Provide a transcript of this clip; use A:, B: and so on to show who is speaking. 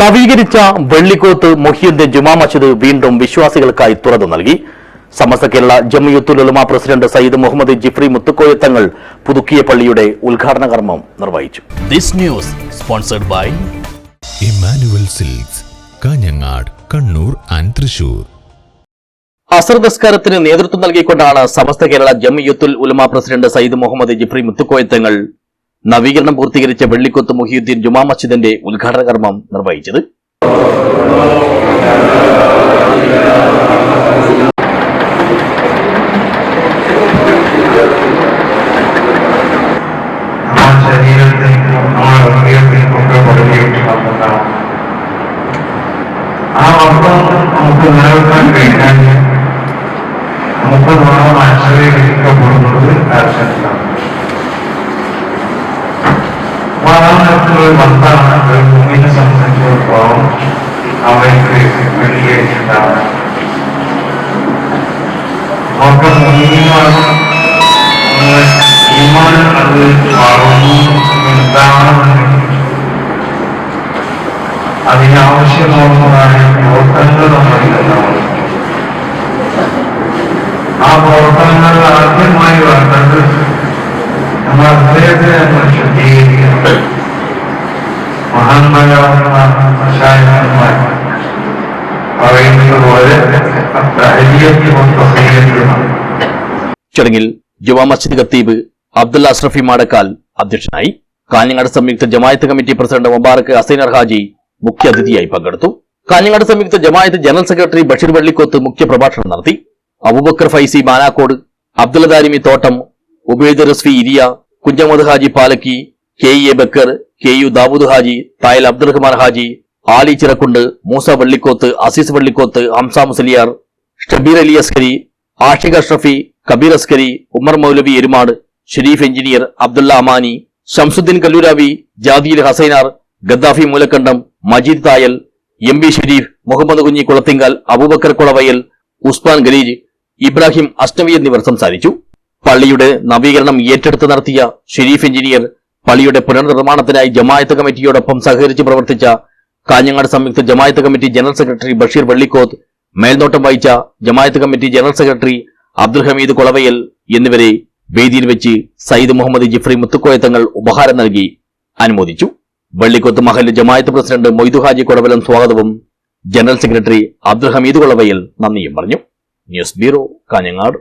A: നവീകരിച്ച വെള്ളിക്കോത്ത് മൊഹിയുദ്ദീൻ ജുമാ മസ്ജിദ് വീണ്ടും വിശ്വാസികൾക്കായി തുറന്നു നൽകി. സമസ്ത കേരള ജമിയുത്തുൽ ഉലമ പ്രസിഡന്റ് സയ്യിദ് മുഹമ്മദ് ജിഫ്രി മുത്തുക്കോയ തങ്ങൾ പുതുക്കിയ പള്ളിയുടെ ഉദ്ഘാടന കർമ്മം നിർവഹിച്ചു.
B: This news sponsored by
C: Emmanuel silks Kanhangad Kannur and Thrissur.
A: അസർ നിസ്കാരത്തിന് നേതൃത്വം നൽകിക്കൊണ്ടാണ് സമസ്ത കേരള ജമിയുത്തുൽ ഉലമ പ്രസിഡന്റ് സയ്യിദ് മുഹമ്മദ് ജിഫ്രി മുത്തുക്കോയ തങ്ങൾ നവീകരണം പൂർത്തീകരിച്ച വെള്ളിക്കൊത്ത് മുഹിയുദ്ദീൻ ജുമാ മസ്ജിദിന്റെ ഉദ്ഘാടന കർമ്മം നിർവഹിച്ചത്.
D: നമ്മുടെ നമ്മുടെ നമുക്ക് നിലനിർത്താൻ കഴിഞ്ഞാൽ നമുക്ക് നാം ആശ്രയിക്കപ്പെടുന്നത് ആവശ്യമില്ലാണ് വാഹനത്തിലൊരു അതിനാവശ്യമാകുന്നതായ പ്രവർത്തനങ്ങൾ നമ്മളിലുണ്ടാവും ആ പ്രവർത്തനങ്ങൾ ആദ്യമായി വേണ്ടത് നമ്മൾ ഹൃദയത്തെ
A: ചടങ്ങിൽ ജുവാ മസ്ജിദ് ഖത്തീബ് അബ്ദുള്ള അഷ്റഫി മാടക്കാൽ അധ്യക്ഷനായി കാഞ്ഞങ്ങാട് സംയുക്ത ജമായത്ത് കമ്മിറ്റി പ്രസിഡന്റ് മുബാറക് അസൈനർ ഹാജി മുഖ്യാതിഥിയായി പങ്കെടുത്തു. കാഞ്ഞങ്ങാട് സംയുക്ത ജമായത്ത് ജനറൽ സെക്രട്ടറി ബഷീർ വള്ളിക്കോത്ത് മുഖ്യ പ്രഭാഷണം നടത്തി. Abubakar Faizi Manakkod Abdul Darimi Thottam Ubaid Rasfi Iriya Kunhamad Haji Palakki K E A Bakkar K U Dawood Haji Thayal Abdurahman Haji Aali Chirakkund Moosa Vallikkoth Azeez Vallikkoth Hamza Musliyar Shabeer Ali Askari Ashiq Ashrafi Kabeer Askari Umar Moulavi Erumad Shareef engineer Abdulla Amani Shamsudheen Kalluravi ജാദിയിൽ Hasainar Gaddafi Moolakkandam Majeed Thayal M B Shareef Muhammad Kunhi Kulathinkal Abubakar Kulavayal Usman Khaleej Ibrahim അഷ്നവി എന്നിവർ സംസാരിച്ചു. പള്ളിയുടെ നവീകരണം ഏറ്റെടുത്ത് നടത്തിയ Sharif engineer പള്ളിയുടെ പുനർനിർമ്മാണത്തിനായി ജമായത്ത് കമ്മിറ്റിയോടൊപ്പം സഹകരിച്ച് പ്രവർത്തിച്ച കാഞ്ഞങ്ങാട് സംയുക്ത Jamaath committee general secretary Basheer Vallikkoth മേൽനോട്ടം വഹിച്ച Jamaath committee general secretary Abdul Hameed Kolavayal എന്നിവരെ വേദിയിൽ വെച്ച് സയ്യിദ് മുഹമ്മദ് ജിഫ്രി മുത്തുക്കോയ തങ്ങൾ ഉപഹാരം നൽകി അനുമോദിച്ചു. വള്ളിക്കോത്ത് മഹൽ ജമായത്ത് പ്രസിഡന്റ് മൊയ്തു ഹാജി കൊടവലം സ്വാഗതവും ജനറൽ സെക്രട്ടറി അബ്ദുൽ ഹമീദ് കൊളവയൽ നന്ദിയും പറഞ്ഞു. News bureau Kanhangad.